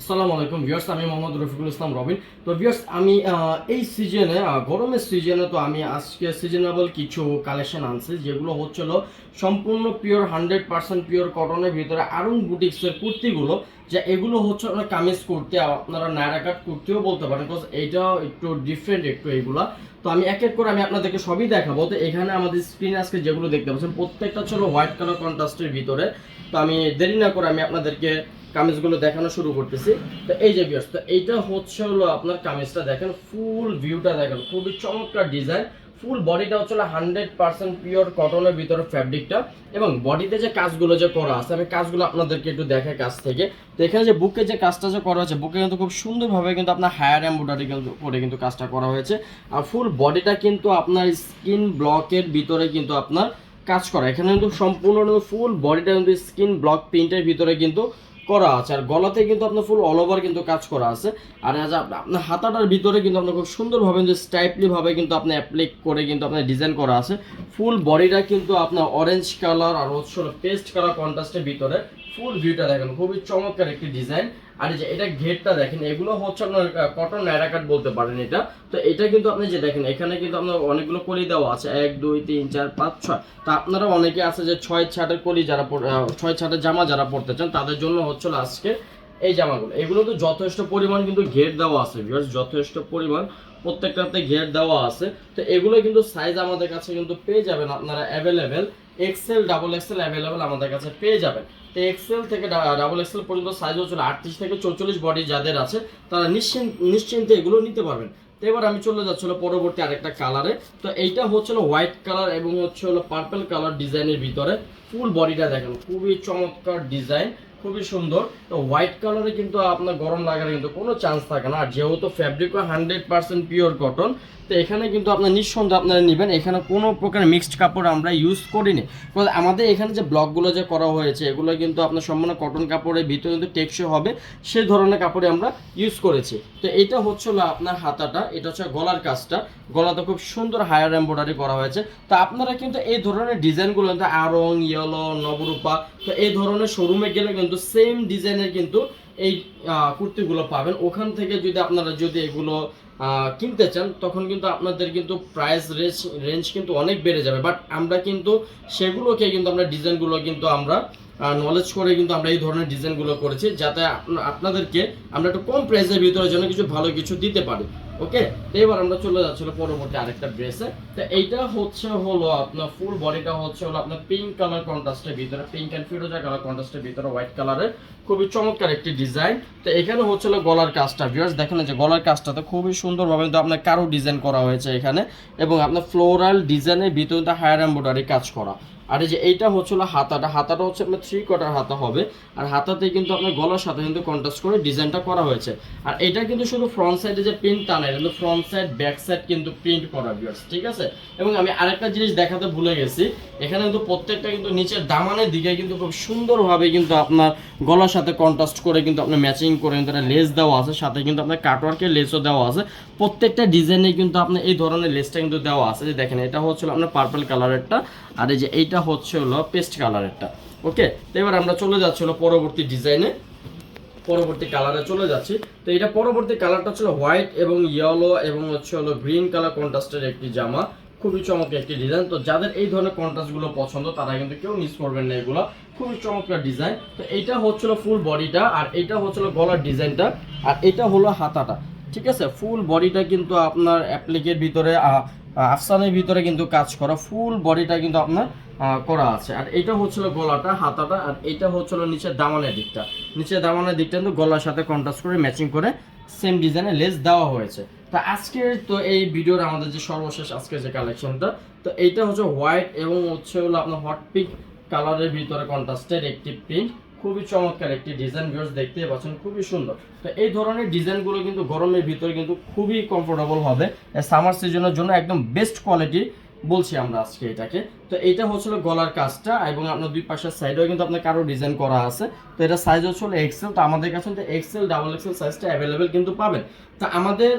আসসালামু আলাইকুম ভিউয়ার্স, আমি মোহাম্মদ রফিকুল ইসলাম রবিন। তো ভিউয়ার্স, আমি এই সিজনে গরমের সিজনে তো আমি আজকে সিজনেবল কিছু কালেকশন আনছি, যেগুলো হচ্ছিল সম্পূর্ণ পিওর হান্ড্রেড পার্সেন্ট পিওর কটনের ভিতরে আরুন বুটিক্সের কুর্তিগুলো, যে এগুলো হচ্ছে আপনার কামিজ কুর্তি আপনারা নায়রা কাট কুর্তিও বলতে পারেন বিকজ এইটাও একটু ডিফারেন্ট একটু এইগুলা তো আমি এক এক করে আমি আপনাদেরকে সবই দেখাবো। তো এখানে আমাদের স্ক্রিন আজকে যেগুলো দেখতে পাচ্ছেন, প্রত্যেকটা ছিল হোয়াইট কালার কন্ট্রাস্টের ভিতরে। তো আমি দেরি না করে আমি আপনাদেরকে কামিজগুলো দেখানো শুরু করতেছি। তো এই যে বিয়ার্স তো এইটা হচ্ছে হলো আপনার কামিজটা দেখেন ফুল ভিউটা দেখেন, খুবই চমৎকার ডিজাইন ফুল বডিটা হচ্ছে হান্ড্রেড পার্সেন্ট পিওর কটনের ভিতরে ফ্যাব্রিকটা এবং বডিতে যে কাজগুলো যে করা আছে, আমি কাজগুলো আপনাদেরকে একটু দেখাই কাছ থেকে। তো এখানে যে বুকে যে কাজটা যে করা হয়েছে বুকে কিন্তু খুব সুন্দরভাবে কিন্তু আপনার হায়ার কিন্তু করে কিন্তু কাজটা করা হয়েছে। আর ফুল বডিটা কিন্তু আপনার স্কিন ব্লকের ভিতরে কিন্তু আপনার কাজ করা। এখানে কিন্তু সম্পূর্ণ ফুল বডিটা কিন্তু স্কিন ব্লক প্রিন্টের ভিতরে কিন্তু করা আছে। আর গলাতে কিন্তু আপনার ফুল অল ওভার কিন্তু কাজ করা আছে। আর আপনার হাতাটার ভিতরে কিন্তু আপনার খুব সুন্দরভাবে যে স্টাইপলি ভাবে কিন্তু আপনি অ্যাপ্লিক করে কিন্তু আপনার ডিজাইন করা আছে। ফুল বডিটা কিন্তু আপনার অরেঞ্জ কালার আর হচ্ছে পেস্ট কালার কন্ট্রাস্টের ভিতরে ফুল ভিউটা দেখেন। খুবই চমৎকার একটি ডিজাইন আর যে এটা ঘেরটা দেখেন, এগুলো হচ্ছে আপনার কটন নাইরা বলতে পারেন এটা। তো এটা কিন্তু আপনি যে দেখেন, এখানে কিন্তু আপনার অনেকগুলো কলি দেওয়া আছে। এক, দুই, তিন, চার, পাঁচ, ছয়। তা আপনারা অনেকে আছে যে ছয় ছাটের কলি যারা ছয় ছাটের জামা যারা পড়তে চান, তাদের জন্য হচ্ছিল আজকে এই জামাগুলো। এগুলো তো যথেষ্ট পরিমাণ কিন্তু ঘের দেওয়া আছে ভিউয়ার্স যথেষ্ট পরিমাণ। প্রত্যেকটাতে ঘের দেওয়া আছে। তো এগুলো কিন্তু সাইজ আমাদের কাছে কিন্তু পেয়ে যাবেন আপনারা available XL double XL available আমাদের কাছে পেয়ে যাবেন। তো এক্সেল থেকে ডাবল এক্সেল পর্যন্ত সাইজ হচ্ছিল আটত্রিশ থেকে চৌচল্লিশ বডি যাদের আছে, তারা নিশ্চিন্ত নিশ্চিন্তে এগুলো নিতে পারবেন। তো এবার আমি চলে যাচ্ছিল পরবর্তী আরেকটা কালারে তো এইটা হচ্ছিল হোয়াইট কালার এবং হচ্ছে হলো পার্পেল কালার ডিজাইনের ভিতরে ফুল বডিটা দেখেন, খুবই চমৎকার ডিজাইন খুবই সুন্দর। তো হোয়াইট কালারে কিন্তু আপনার গরম লাগার কিন্তু কোনো চান্স থাকে না। আর যেহেতু ফ্যাব্রিকও হান্ড্রেড পার্সেন্ট পিওর কটন তো এখানে কিন্তু আপনার নিঃসন্দেহে আপনারা নেবেন। এখানে কোনো প্রকার মিক্সড কাপড় আমরা ইউজ করিনি। Because আমাদের এখানে যে ব্লকগুলো যে করা হয়েছে, এগুলো কিন্তু আপনার সম্পূর্ণ কটন কাপড়ের ভিতরে কিন্তু টেকসই হবে। সেই ধরনের কাপড়ে আমরা ইউজ করেছি। তো এটা হচ্ছে আপনার হাতাটা, এটা হচ্ছে গলার কাজটা। গলাতে খুব সুন্দর হায়ার এম্ব্রয়ডারি করা হয়েছে। তো আপনারা কিন্তু এই ধরনের ডিজাইনগুলো কিন্তু আরং ইয়েলো নবরূপা তো এই ধরনের শোরুমে গেলে কিন্তু সেম ডিজাইনের কিন্তু এই কুর্তিগুলো পাবেন। ওখান থেকে যদি আপনারা যদি এগুলো কিনতে চান, তখন কিন্তু আপনাদের কিন্তু প্রাইস রেঞ্জ রেঞ্জ কিন্তু অনেক বেড়ে যাবে। বাট আমরা কিন্তু সেগুলোকে কিন্তু আমরা ডিজাইনগুলো কিন্তু আমরা নলেজ করে কিন্তু আমরা এই ধরনের ডিজাইনগুলো করেছি, যাতে আপনাদেরকে আমরা একটু কম প্রাইসের ভিতরে যেন কিছু ভালো কিছু দিতে পারি ওকে তো এবার আমরা চলে যাচ্ছিল পরবর্তী আরেকটা ড্রেসে তো এইটা হচ্ছে হলো আপনার ফুল বডিটা হচ্ছে হলো আপনার পিঙ্ক কালার কন্ট্রাস্টের ভিতরে পিঙ্ক অ্যান্ড ফিরোজা কালার কন্ট্রাস্টের ভিতরে হোয়াইট কালারের খুবই চমৎকার একটি ডিজাইন তো এখানে হচ্ছে হলো গলার কাজটা ভিউয়ার্স দেখেন যে গলার কাজটাতে খুবই সুন্দরভাবে কিন্তু আপনার কারও ডিজাইন করা হয়েছে এখানে। এবং আপনার ফ্লোরাল ডিজাইনের ভিতরে হায়ার এম্ব্রয়ডারি কাজ করা। আর এই যে এইটা হচ্ছিল হাতাটা হাতাটা হচ্ছে আপনার থ্রি কোয়ার্টার হাতা হবে, আর হাতাতে কিন্তু আপনার গলার সাথে কিন্তু কন্ট্রাস্ট করে ডিজাইনটা করা হয়েছে। আর এটা কিন্তু শুধু ফ্রন্ট সাইডে যে প্রিন্ট তা না এটা কিন্তু ফ্রন্ট সাইড ব্যাক সাইড কিন্তু প্রিন্ট করা ভিউয়ার্স ঠিক আছে? এবং আমি আরেকটা জিনিস দেখাতে ভুলে গেছি, এখানে কিন্তু প্রত্যেকটা কিন্তু নিচের দামানের দিকে কিন্তু খুব সুন্দরভাবে কিন্তু আপনার গলার সাথে কন্ট্রাস্ট করে কিন্তু আপনার ম্যাচিং করে কিন্তু একটা লেস দেওয়া আছে, সাথে কিন্তু আপনার কাটওয়ার্কের লেসও দেওয়া আছে। প্রত্যেকটা ডিজাইনে কিন্তু আপনার এই ধরনের লেসটা কিন্তু দেওয়া আছে। যে দেখেন, এটা হচ্ছিল আপনার পার্পল কালারেরটা আর এই যে এইটা হচ্ছে হলো পেস্ট কালারেরটা ওকে তো এবার আমরা চলে যাচ্ছি হলো পরবর্তী ডিজাইনে পরবর্তী কালারে চলে যাচ্ছি। তো এটা পরবর্তী কালারটা ছিল হোয়াইট এবং ইয়েলো এবং হচ্ছে হলো গ্রিন কালার কন্ট্রাস্টের একটি জামা। খুবই চমৎকার একটি ডিজাইন তো যাদের এই ধরনের কন্ট্রাস্টগুলো পছন্দ, তারা কিন্তু কেউ মিস করবেন না এগুলো। খুবই চমৎকার ডিজাইন তো এইটা হচ্ছিল ফুল বডিটা আর এটা হচ্ছিল গলার ডিজাইনটা আর এটা হলো হাতাটা। ঠিক আছে? ফুল বডিটা কিন্তু আপনার অ্যাপ্লিকের ভিতরে আফসানের ভিতরে কিন্তু কাজ করা ফুল বডিটা কিন্তু আপনার করা আছে। আর এটা হচ্ছিল গলাটা, হাতাটা, আর এটা হচ্ছিল নিচের দামানের দিকটা। নিচের দামানের দিকটা কিন্তু গলার সাথে কন্ট্রাস্ট করে ম্যাচিং করে সেম ডিজাইনের লেস দেওয়া হয়েছে। তো আজকের তো এই ভিডিওর আমাদের যে সর্বশেষ আজকের যে কালেকশনটা তো এইটা হচ্ছে হোয়াইট এবং হচ্ছে হলো আপনার হট পিক কালারের ভিতরে কন্ট্রাস্টের একটি প্রিন্ট খুবই চমৎকার একটি ডিজাইন ভিউস দেখতে পাচ্ছেন, খুবই সুন্দর। তো এই ধরনের ডিজাইনগুলো কিন্তু গরমের ভিতরে কিন্তু খুবই কমফোর্টেবল হবে। সামার সিজনের জন্য একদম বেস্ট কোয়ালিটি বলছি আমরা আজকে এটাকে। তো এটা হচ্ছিল গলার কাজটা এবং আপনার দুই পাশের সাইডেও কিন্তু আপনার কারও ডিজাইন করা আছে। তো এটা সাইজ হচ্ছিল এক্সেল তো আমাদের কাছে কিন্তু এক্সেল ডাবল এক্সেল সাইজটা অ্যাভেলেবেল কিন্তু পাবেন। তা আমাদের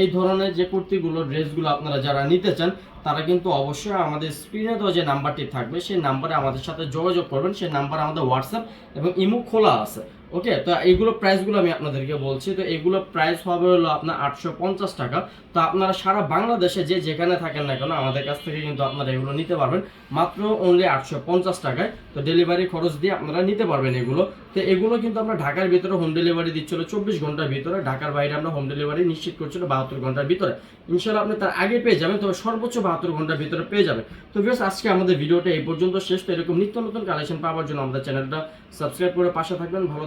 এই ধরনের যে কুর্তিগুলো, ড্রেসগুলো আপনারা যারা নিতে চান, তারা কিন্তু অবশ্যই আমাদের স্ক্রিনে দেওয়া যে নাম্বারটি থাকবে, সেই নাম্বারে আমাদের সাথে যোগাযোগ করবেন। সেই নাম্বারে আমাদের হোয়াটসঅ্যাপ এবং ইমো খোলা আছে। ওকে তো এইগুলো প্রাইসগুলো আমি আপনাদেরকে বলছি। তো এগুলো প্রাইস হবে হলো আপনার আটশো পঞ্চাশ টাকা। তো আপনারা সারা বাংলাদেশে যে যেখানে থাকেন না কেন, আমাদের কাছ থেকে কিন্তু আপনারা এগুলো নিতে পারবেন। মাত্র অনলি আটশো পঞ্চাশ টাকায়। তো ডেলিভারি খরচ দিয়ে আপনারা নিতে পারবেন এগুলো। তো এগুলো কিন্তু আমরা ঢাকার ভিতরে হোম ডেলিভারি দিচ্ছিল চব্বিশ ঘণ্টার ভিতরে। ঢাকার বাইরে আমরা হোম ডেলিভারি নিশ্চিত করছিল বাহাত্তর ঘণ্টার ভিতরে। ইনশাল্লাহ আপনি তার আগে পেয়ে যাবেন, তবে সর্বোচ্চ বাহাত্তর ঘণ্টার ভিতরে পেয়ে যাবেন। তো বেশ আজকে আমাদের ভিডিওটা এই পর্যন্ত শেষ। তো এরকম নিত্য নতুন কালেকশন পাওয়ার জন্য আমাদের চ্যানেলটা সাবস্ক্রাইব করে পাশে থাকবেন। ভালো